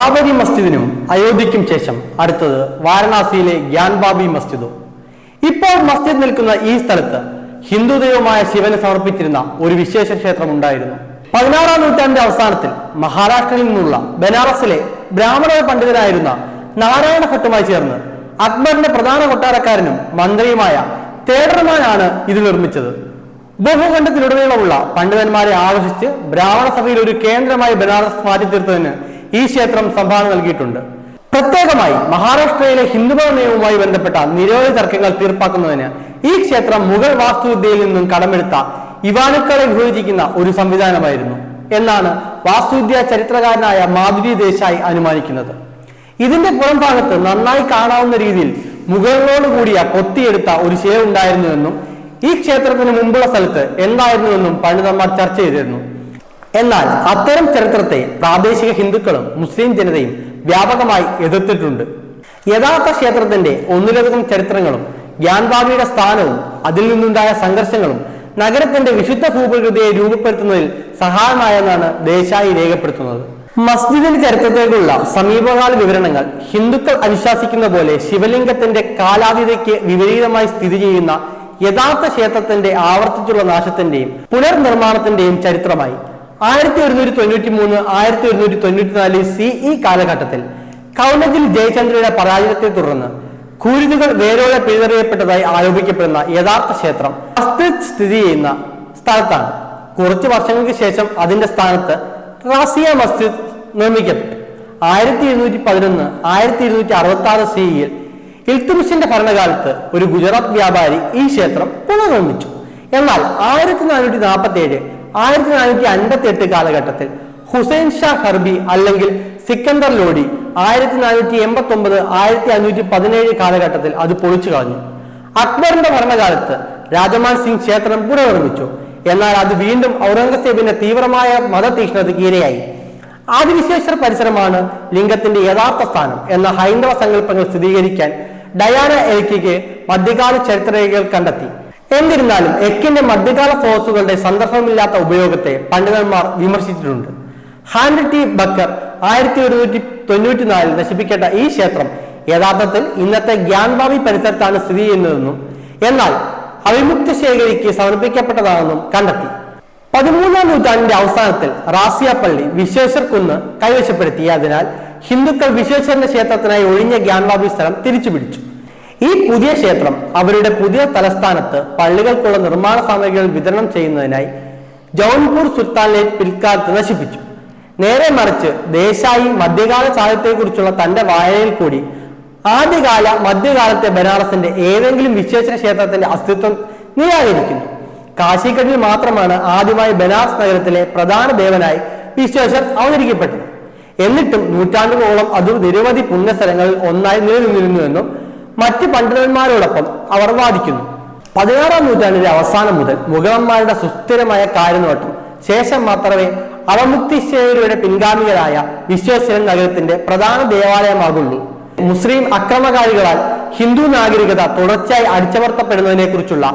ബാബരി മസ്ജിദിനും അയോധ്യയ്ക്കും ശേഷം അടുത്തത് വാരണാസിയിലെ ഗ്യാൻബാബി മസ്ജിദും. ഇപ്പോൾ മസ്ജിദ് നിൽക്കുന്ന ഈ സ്ഥലത്ത് ഹിന്ദു ദൈവമായ ശിവന് സമർപ്പിച്ചിരുന്ന ഒരു വിശേഷ ക്ഷേത്രം ഉണ്ടായിരുന്നു പതിനാറാം നൂറ്റാണ്ടിന്റെ അവസാനത്തിൽ മഹാരാഷ്ട്രയിൽ നിന്നുള്ള ബനാറസിലെ ബ്രാഹ്മണ പണ്ഡിതനായിരുന്ന നാരായണ ഭട്ടുമായി ചേർന്ന് അക്ബറിന്റെ പ്രധാന കൊട്ടാരക്കാരനും മന്ത്രിയുമായ തേടർമാനാണ് ഇത് നിർമ്മിച്ചത്. ഉപഭൂഖണ്ഡത്തിലുടനീളമുള്ള പണ്ഡിതന്മാരെ ആകർഷിച്ച് ബ്രാഹ്മണ സഭയിൽ ഒരു കേന്ദ്രമായി ബനാറസ് മാറ്റിത്തീർത്തതിന് ഈ ക്ഷേത്രം സംഭാവന നൽകിയിട്ടുണ്ട്. പ്രത്യേകമായി മഹാരാഷ്ട്രയിലെ ഹിന്ദുമത നിയമവുമായി ബന്ധപ്പെട്ട നിരവധി തർക്കങ്ങൾ തീർപ്പാക്കുന്നതിന് ഈ ക്ഷേത്രം മുഗൾ വാസ്തുവിദ്യയിൽ നിന്നും കടമെടുത്ത ഇവാനുക്കളെ വിഭജിക്കുന്ന ഒരു സംവിധാനമായിരുന്നു എന്നാണ് വാസ്തുവിദ്യ ചരിത്രകാരനായ മാധുരി ദേശായി അനുമാനിക്കുന്നത്. ഇതിന്റെ പുറം ഭാഗത്ത് നന്നായി കാണാവുന്ന രീതിയിൽ മുഗളിനോട് കൂടിയ കൊത്തിയെടുത്ത ഒരു ശില ഉണ്ടായിരുന്നുവെന്നും ഈ ക്ഷേത്രത്തിന് മുമ്പുള്ള സ്ഥലത്ത് എന്തായിരുന്നുവെന്നും പണ്ഡിതന്മാർ ചർച്ച ചെയ്തിരുന്നു. എന്നാൽ അത്തരം ചരിത്രത്തെ പ്രാദേശിക ഹിന്ദുക്കളും മുസ്ലിം ജനതയും വ്യാപകമായി എതിർത്തിട്ടുണ്ട്. യഥാർത്ഥ ക്ഷേത്രത്തിന്റെ ഒന്നിലധികം ചരിത്രങ്ങളും ഗ്യാൻബാബിയുടെ സ്ഥാനവും അതിൽ നിന്നുണ്ടായ സംഘർഷങ്ങളും നഗരത്തിന്റെ വിശുദ്ധ ഭൂപ്രകൃതിയെ രൂപപ്പെടുത്തുന്നതിൽ സഹായമായെന്നാണ് ദേശായി രേഖപ്പെടുത്തുന്നത്. മസ്ജിദിന്റെ ചരിത്രത്തേക്കുള്ള സമീപകാല വിവരണങ്ങൾ ഹിന്ദുക്കൾ അനുശാസിക്കുന്ന പോലെ ശിവലിംഗത്തിന്റെ കാലാതീതയ്ക്ക് വിപരീതമായി സ്ഥിതി ചെയ്യുന്ന യഥാർത്ഥ ക്ഷേത്രത്തിന്റെ ആവർത്തിച്ചുള്ള നാശത്തിന്റെയും പുനർനിർമ്മാണത്തിന്റെയും ചരിത്രമായി ആയിരത്തി ഒരുന്നൂറ്റി തൊണ്ണൂറ്റി മൂന്ന് ആയിരത്തി ഒരുന്നൂറ്റി തൊണ്ണൂറ്റി നാല് സി ഈ കാലഘട്ടത്തിൽ കൗനജിൽ ജയചന്ദ്രയുടെ പരാജയത്തെ തുടർന്ന് കൂരിതുകൾ വേരോടെ പിഴുതെറിയപ്പെട്ടതായി ആരോപിക്കപ്പെടുന്ന യഥാർത്ഥ ക്ഷേത്രം സ്ഥിതി ചെയ്യുന്ന സ്ഥലത്താണ്. കുറച്ച് വർഷങ്ങൾക്ക് ശേഷം അതിന്റെ സ്ഥാനത്ത് റാസിയ മസ്ജിദ് നിർമ്മിക്കപ്പെട്ടു. ആയിരത്തി ഇരുന്നൂറ്റി പതിനൊന്ന് ആയിരത്തി ഇരുന്നൂറ്റി അറുപത്തി ആറ് സിഇയിൽ ഇൽത്തുമിഷിന്റെ ഭരണകാലത്ത് ഒരു ഗുജറാത്ത് വ്യാപാരി ഈ ക്ഷേത്രം പുനർനിർമ്മിച്ചു. എന്നാൽ ആയിരത്തി നാനൂറ്റി നാൽപ്പത്തി ഏഴ് ആയിരത്തി നാനൂറ്റി അൻപത്തി എട്ട് കാലഘട്ടത്തിൽ ഹുസൈൻ ഷാ ഹർബി അല്ലെങ്കിൽ സിക്കന്ദർ ലോഡി ആയിരത്തി നാനൂറ്റി എൺപത്തി ഒമ്പത് ആയിരത്തി അഞ്ഞൂറ്റി പതിനേഴ് കാലഘട്ടത്തിൽ അത് പൊളിച്ചു കളഞ്ഞു. അക്ബറിന്റെ ഭരണകാലത്ത് രാജമാൻ സിംഗ് ക്ഷേത്രം പുനർനിർമ്മിച്ചു. എന്നാൽ അത് വീണ്ടും ഔറംഗസേബിന്റെ തീവ്രമായ മതതീഷ്ണതയ്ക്ക് ഇരയായി. ആദിവിശേഷർ പരിസരമാണ് ലിംഗത്തിന്റെ യഥാർത്ഥ സ്ഥാനം എന്ന ഹൈന്ദവ സങ്കല്പങ്ങൾ സ്ഥിരീകരിക്കാൻ ഡയാന എൽക്കിക്ക് മധ്യകാല ചരിത്രരേഖകൾ കണ്ടെത്തി. എന്നിരുന്നാലും എക്കിന്റെ മധ്യകാല സ്രോതസ്സുകളുടെ സന്ദർഭമില്ലാത്ത ഉപയോഗത്തെ പണ്ഡിതന്മാർ വിമർശിച്ചിട്ടുണ്ട്. ഹാൻഡ് ടി ബക്കർ ആയിരത്തി ഒരുന്നൂറ്റി തൊണ്ണൂറ്റി നാലിൽ നശിപ്പിക്കേണ്ട ഈ ക്ഷേത്രം യഥാർത്ഥത്തിൽ ഇന്നത്തെ ഗ്യാൻബാബി പരിസരത്താണ് സ്ഥിതി ചെയ്യുന്നതെന്നും എന്നാൽ അവിമുക്ത ശേഖരിക്ക് സമർപ്പിക്കപ്പെട്ടതാണെന്നും കണ്ടെത്തി. പതിമൂന്നാം നൂറ്റാണ്ടിന്റെ അവസാനത്തിൽ റാസിയ പള്ളി വിശ്വേശ്വർ കുന്ന് കൈവശപ്പെടുത്തിയതിനാൽ ഹിന്ദുക്കൾ വിശ്വേശ്വരന്റെ ക്ഷേത്രത്തിനായി ഒഴിഞ്ഞ ഗ്യാൻബാബി സ്ഥലം തിരിച്ചുപിടിച്ചു. ഈ പുതിയ ക്ഷേത്രം അവരുടെ പുതിയ തലസ്ഥാനത്ത് പള്ളികൾക്കുള്ള നിർമ്മാണ സാമഗ്രികൾ വിതരണം ചെയ്യുന്നതിനായി ജൗൻപൂർ സുൽത്താനിലെ പിൽക്കാലത്ത് നശിപ്പിച്ചു. നേരെ മറിച്ച് ദേശായി മധ്യകാല സാഹിത്യത്തെക്കുറിച്ചുള്ള തന്റെ വായനയിൽ കൂടി ആദ്യകാല മധ്യകാലത്തെ ബനാറസിന്റെ ഏതെങ്കിലും വിശേഷ ക്ഷേത്രത്തിന്റെ അസ്തിത്വം നിരാകരിക്കുന്നു. കാശിക്കട്ടിൽ മാത്രമാണ് ആദ്യമായി ബനാറസ് നഗരത്തിലെ പ്രധാന ദേവനായി വിശ്വേശ്വർ അവതരിക്കപ്പെട്ടത്. എന്നിട്ടും നൂറ്റാണ്ടുകളോളം അത് നിരവധി പുണ്യസ്ഥലങ്ങളിൽ ഒന്നായി നിലനിന്നിരുന്നുവെന്നും മറ്റ് പണ്ഡിതന്മാരോടൊപ്പം അവർ വാദിക്കുന്നു. പതിനാറാം നൂറ്റാണ്ടിന്റെ അവസാനം മുതൽ മുഗളന്മാരുടെ സുസ്ഥിരമായ കാര്യനോട്ടം ശേഷം മാത്രമേ അവമുക്തിശ്വരയുടെ പിൻഗാമികളായ വിശ്വേശ്വരൻ നഗരത്തിന്റെ പ്രധാന ദേവാലയമാകുള്ളൂ. മുസ്ലിം അക്രമകാരികളാൽ ഹിന്ദു നാഗരികത തുടർച്ചയായി അടിച്ചമർത്തപ്പെടുന്നതിനെ കുറിച്ചുള്ള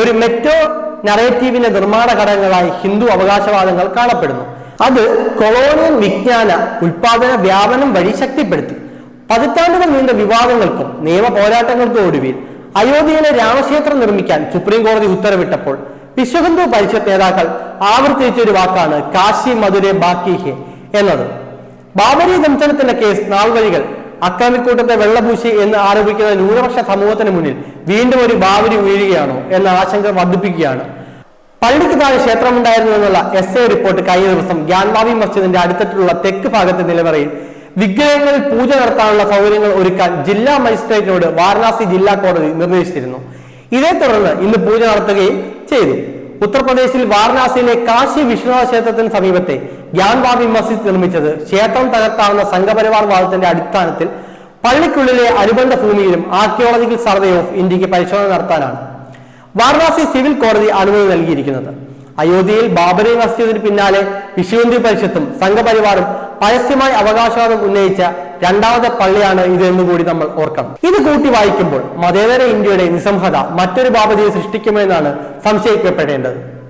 ഒരു മെറ്റോ നറേറ്റീവിന്റെ നിർമ്മാണ ഘടകങ്ങളായി ഹിന്ദു അവകാശവാദങ്ങൾ കാണപ്പെടുന്നു. അത് കൊളോണിയൽ വിജ്ഞാന ഉൽപാദന വ്യാപനം വഴി ശക്തിപ്പെടുത്തി. പതിറ്റാണ്ടുകൾ നീണ്ട വിവാദങ്ങൾക്കും നിയമ പോരാട്ടങ്ങൾക്കും ഒടുവിൽ അയോധ്യയിലെ രാമക്ഷേത്രം നിർമ്മിക്കാൻ സുപ്രീം കോടതി ഉത്തരവിട്ടപ്പോൾ വിശ്വഹിന്ദു പരിഷത്ത് നേതാക്കൾ ആവർത്തിച്ച ഒരു വാക്കാണ് കാശി മധുര ബാക്കി ഹെ എന്നത്. ബാബരി ദംശനത്തിന്റെ കേസ് നാൾവഴികൾ അക്രമിക്കൂട്ടത്തെ വെള്ളപൂശി എന്ന് ആരോപിക്കുന്ന ന്യൂനപക്ഷ സമൂഹത്തിന് മുന്നിൽ വീണ്ടും ഒരു ബാബരി ഉയരുകയാണോ എന്ന ആശങ്ക വർദ്ധിപ്പിക്കുകയാണ്. പള്ളിക്ക് താഴെ ക്ഷേത്രമുണ്ടായിരുന്നു എന്നുള്ള എസ് എ റിപ്പോർട്ട് കഴിഞ്ഞ ദിവസം ഗ്യാൻബാബി മസ്ജിദിന്റെ അടുത്തിട്ടുള്ള തെക്ക് ഭാഗത്തെ നിലവറയിൽ വിഗ്രഹങ്ങളിൽ പൂജ നടത്താനുള്ള സൗകര്യങ്ങൾ ഒരുക്കാൻ ജില്ലാ മജിസ്ട്രേറ്റിനോട് വാരണാസി ജില്ലാ കോടതി നിർദ്ദേശിച്ചിരുന്നു. ഇതേ തുടർന്ന് ഇന്ന് പൂജ നടത്തുകയും ചെയ്തു. ഉത്തർപ്രദേശിൽ വാരണാസിയിലെ കാശി വിശ്വനാഥ ക്ഷേത്രത്തിന് സമീപത്തെ ഗ്യാൻബാബി മസ്ജിദ് നിർമ്മിച്ചത് ക്ഷേത്രം തകർത്താവുന്ന സംഘപരിവാർ വാദത്തിന്റെ അടിസ്ഥാനത്തിൽ പള്ളിക്കുള്ളിലെ അനുബന്ധ ഭൂമിയിലും ആർക്കിയോളജിക്കൽ സർവേ ഓഫ് ഇന്ത്യയ്ക്ക് പരിശോധന നടത്താനാണ് വാരണാസി സിവിൽ കോടതി അനുമതി നൽകിയിരിക്കുന്നത്. അയോധ്യയിൽ ബാബരി മസ്ജിദിന് പിന്നാലെ വിശ്വഹിന്ദു പരിഷത്തും സംഘപരിവാറും പരസ്യമായി അവകാശവാദം ഉന്നയിച്ച രണ്ടാമത്തെ പള്ളിയാണ് ഇത് എന്ന് കൂടി നമ്മൾ ഓർക്കണം. ഇത് കൂട്ടി വായിക്കുമ്പോൾ മതേതര ഇന്ത്യയുടെ നിസ്സംഹത മറ്റൊരു ബാബതിയെ സൃഷ്ടിക്കുമെന്നാണ് സംശയിക്കപ്പെടേണ്ടത്.